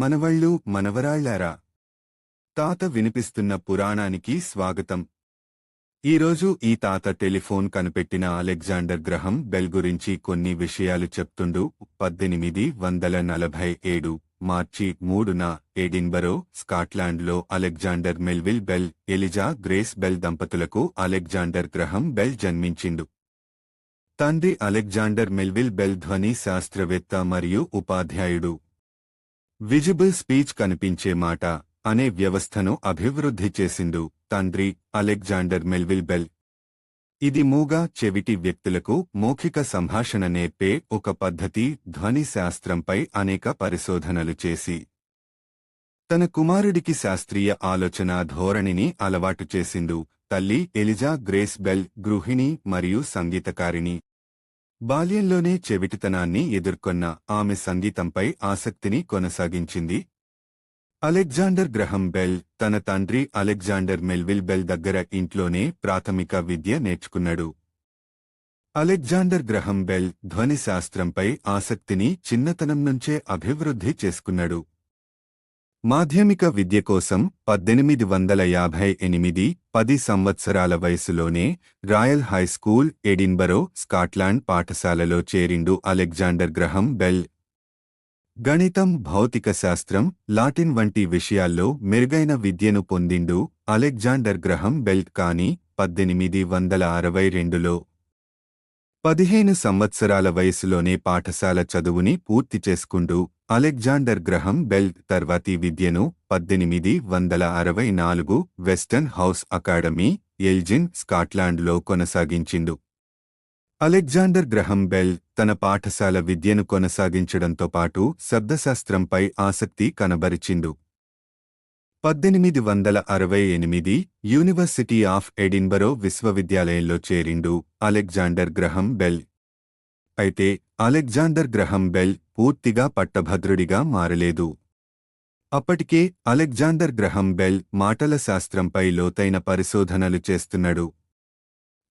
మనవళ్ళు మనవరాళ్ళారా తాత వినిపిస్తున్న పురాణానికి స్వాగతం. ఈరోజు ఈ తాత టెలిఫోన్ కనిపెట్టిన అలెగ్జాండర్ గ్రహం బెల్ గురించి కొన్ని విషయాలు చెప్తుండు. పద్దెనిమిది వందల నలభై ఏడు మార్చి మూడున Edinburgh స్కాట్లాండ్లో Alexander Melville Bell Eliza Grace Bell దంపతులకు అలెగ్జాండర్ గ్రహం బెల్ జన్మించిండు. తండ్రి అలెగ్జాండర్ మెల్విల్ బెల్ ధ్వని శాస్త్రవేత్త మరియు ఉపాధ్యాయుడు. విజిబుల్ స్పీచ్ కనిపించే మాట అనే వ్యవస్థను అభివృద్ధి చేసిండు తండ్రి అలెగ్జాండర్ మెల్విల్ బెల్. ఇది మూగా చెవిటి వ్యక్తులకు మౌఖిక సంభాషణ నేర్పే ఒక పద్ధతి ధ్వని శాస్త్రంపై అనేక పరిశోధనలు చేసి. తన కుమారుడికి శాస్త్రీయ ఆలోచన ధోరణిని అలవాటు చేసిండు తల్లి ఎలిజా గ్రేస్ బెల్ గృహిణి మరియు సంగీతకారిణి. బాల్యంలోనే చెవిటితనాన్ని ఎదుర్కొన్న ఆమె సంగీతంపై ఆసక్తిని కొనసాగించింది. అలెగ్జాండర్ గ్రహం బెల్ తన తండ్రి అలెగ్జాండర్ మెల్విల్ బెల్ దగ్గర ఇంట్లోనే ప్రాథమిక విద్య నేర్చుకున్నాడు. అలెగ్జాండర్ గ్రహం బెల్ ధ్వని శాస్త్రంపై ఆసక్తిని చిన్నతనం నుంచే అభివృద్ధి చేసుకున్నాడు. మాధ్యమిక విద్య కోసం పద్దెనిమిది వందల యాభై ఎనిమిది పది సంవత్సరాల వయసులోనే రాయల్ హైస్కూల్ ఎడిన్బరో స్కాట్లాండ్ పాఠశాలలో చేరిండు అలెగ్జాండర్ గ్రహం బెల్. గణితం భౌతిక శాస్త్రం లాటిన్ వంటి విషయాల్లో మెరుగైన విద్యను పొందిండు అలెగ్జాండర్ గ్రహం బెల్. కానీ పద్దెనిమిది వందల అరవై రెండులో పదిహేను సంవత్సరాల వయసులోనే పాఠశాల చదువుని పూర్తి చేసుకుంటూ అలెగ్జాండర్ గ్రహం బెల్ తర్వాతి విద్యను పద్దెనిమిది వందల అరవై నాలుగు వెస్టర్న్ హౌస్ అకాడమీ ఎల్జిన్ స్కాట్లాండ్లో కొనసాగించిండు. అలెగ్జాండర్ గ్రహం బెల్ తన పాఠశాల విద్యను కొనసాగించడంతో పాటు శబ్దశాస్త్రంపై ఆసక్తి కనబరిచిండు. పద్దెనిమిది వందల అరవై ఎనిమిది యూనివర్సిటీ ఆఫ్ ఎడిన్బరో విశ్వవిద్యాలయంలో చేరిండు అలెగ్జాండర్ గ్రహం బెల్. అయితే అలెగ్జాండర్ గ్రహం బెల్ పూర్తిగా పట్టభద్రుడిగా మారలేదు. అప్పటికే అలెగ్జాండర్ గ్రహం బెల్ మాటల శాస్త్రంపై లోతైన పరిశోధనలు చేస్తున్నాడు.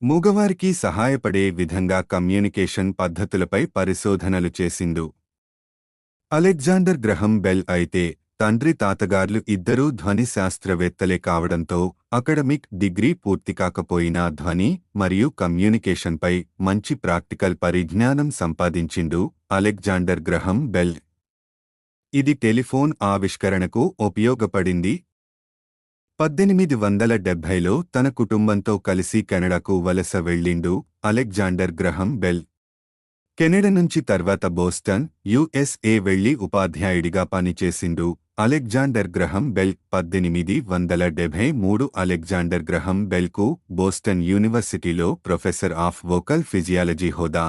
మూగవారికి సహాయపడే విధంగా కమ్యూనికేషన్ పద్ధతులపై పరిశోధనలు చేసిండు. అలెగ్జాండర్ గ్రహం బెల్ అయితే తండ్రి తాతగార్లు ఇద్దరూ ధ్వని శాస్త్రవేత్తలే కావడంతో అకడమిక్ డిగ్రీ పూర్తి కాకపోయినా ధ్వని మరియు కమ్యూనికేషన్పై మంచి ప్రాక్టికల్ పరిజ్ఞానం సంపాదించిండు అలెగ్జాండర్ గ్రహం బెల్. ఇది టెలిఫోన్ ఆవిష్కరణకు ఉపయోగపడింది. పద్దెనిమిది వందల డెబ్భైలో తన కుటుంబంతో కలిసి కెనడాకు వలస వెళ్ళిండు అలెగ్జాండర్ గ్రహం బెల్. కెనడా నుంచి తర్వాత బోస్టన్ యుఎస్ఏ వెళ్ళి ఉపాధ్యాయుడిగా పనిచేసిండు అలెగ్జాండర్ గ్రహం బెల్ పద్దెనిమిది వందల డెబ్భై మూడు అలెగ్జాండర్ గ్రహం బెల్కు బోస్టన్ యూనివర్సిటీలో ప్రొఫెసర్ ఆఫ్ వోకల్ ఫిజియాలజీ హోదా.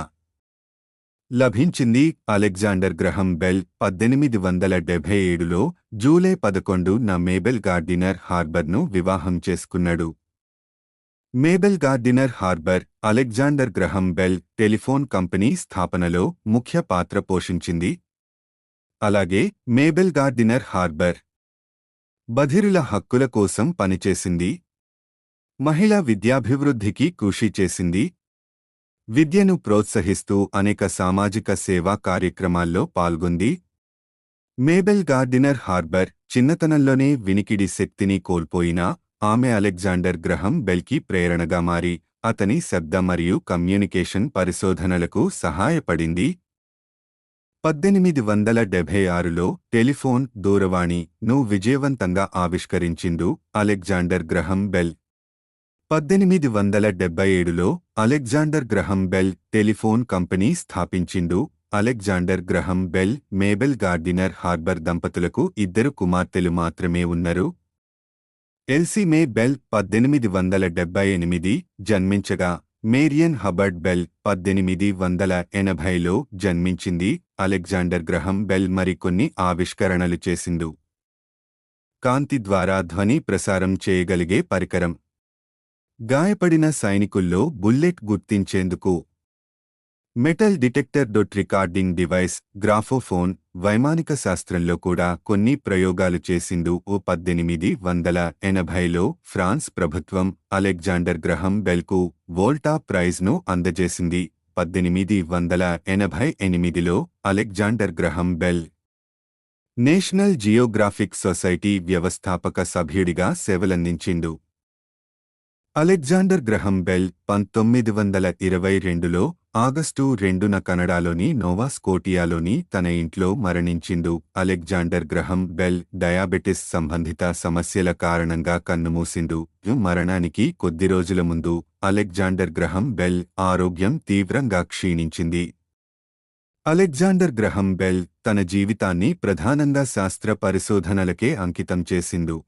లభించింది అలెగ్జాండర్ గ్రహం బెల్ పద్దెనిమిది వందల డెబ్భై ఏడులో జూలై పదకొండు నా మేబెల్ గార్డినర్ హార్బర్ను వివాహం చేసుకున్నాడు. Mabel Gardiner harbour Alexander Graham Bell telephone company స్థాపనలో ముఖ్య పాత్ర పోషించింది అలాగే మేబెల్ గార్డినర్ హార్బర్. బధిరుల హక్కుల కోసం పనిచేసింది. మహిళా విద్యాభివృద్ధికి కృషి చేసింది. విద్యను ప్రోత్సహిస్తూ అనేక సామాజిక సేవా కార్యక్రమాల్లో పాల్గొంది. మేబెల్ గార్డినర్ హార్బర్ చిన్నతనంలోనే వినికిడి శక్తిని కోల్పోయినా ఆమె అలెగ్జాండర్ గ్రహం బెల్కి ప్రేరణగా మారి అతని శబ్ద మరియు కమ్యూనికేషన్ పరిశోధనలకు సహాయపడింది. పద్దెనిమిది వందల డెబ్భై ఆరులో టెలిఫోన్ దూరవాణి ను విజయవంతంగా ఆవిష్కరించిండు అలెగ్జాండర్ గ్రహం బెల్. పద్దెనిమిది వందల డెబ్బై ఏడులో Alexander Graham Bell telephone company స్థాపించిండు Alexander Graham Bell Mabel Gardiner harbour దంపతులకు ఇద్దరు కుమార్తెలు మాత్రమే ఉన్నారు. ఎల్సీ మే బెల్ పద్దెనిమిది వందల డెబ్బై ఎనిమిది జన్మించగా మేరియన్ హబర్డ్ బెల్ పద్దెనిమిది వందల ఎనభైలో జన్మించింది. అలెగ్జాండర్ గ్రహం బెల్ మరికొన్ని ఆవిష్కరణలు చేసిండు కాంతి ద్వారా ధ్వని ప్రసారం చేయగలిగే పరికరం. గాయపడిన సైనికుల్లో బుల్లెట్ గుర్తించేందుకు metal detector dot recording device graphophone వైమానిక శాస్త్రంలో కూడా కొన్ని ప్రయోగాలు చేసిండు ఓ పద్దెనిమిది వందల ఎనభైలో ఫ్రాన్స్ ప్రభుత్వం అలెగ్జాండర్ గ్రహం బెల్కు వోల్టా ప్రైజ్ను అందజేసింది. పద్దెనిమిది వందల ఎనభై ఎనిమిదిలో Alexander Graham bell national Geographic society వ్యవస్థాపక సభ్యుడిగా సేవలందించిండు. అలెగ్జాండర్ గ్రహం బెల్ పంతొమ్మిది వందల ఇరవై రెండులో ఆగస్టు రెండున కనడాలోని నోవా స్కోటియాలోని తన ఇంట్లో మరణించిండు. అలెగ్జాండర్ గ్రహం బెల్ డయాబెటిస్ సంబంధిత సమస్యల కారణంగా కన్నుమూసిండు. మరణానికి కొద్ది రోజుల ముందు అలెగ్జాండర్ గ్రహం బెల్ ఆరోగ్యం తీవ్రంగా క్షీణించింది. అలెగ్జాండర్ గ్రహం బెల్ తన జీవితాన్ని ప్రధానంగా శాస్త్ర పరిశోధనలకే అంకితం చేసిండు.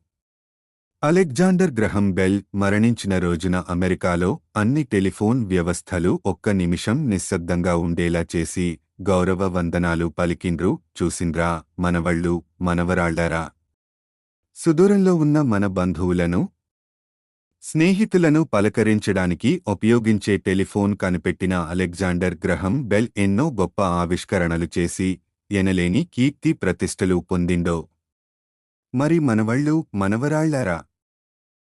అలెగ్జాండర్ గ్రహం బెల్ మరణించిన రోజున అమెరికాలో అన్ని టెలిఫోన్ వ్యవస్థలు ఒక్క నిమిషం నిశ్శబ్దంగా ఉండేలా చేసి గౌరవ వందనాలు పలికిండ్రు. చూసిండ్రా మనవళ్ళు మనవరాళ్ళారా సుదూరంలో ఉన్న మన బంధువులను స్నేహితులను పలకరించడానికి ఉపయోగించే టెలిఫోన్ కనిపెట్టిన అలెగ్జాండర్ గ్రహం బెల్ ఎన్నో గొప్ప ఆవిష్కరణలు చేసి ఎనలేని కీర్తి ప్రతిష్టలు పొందిండో. మరి మనవళ్ళు మనవరాళ్ళారా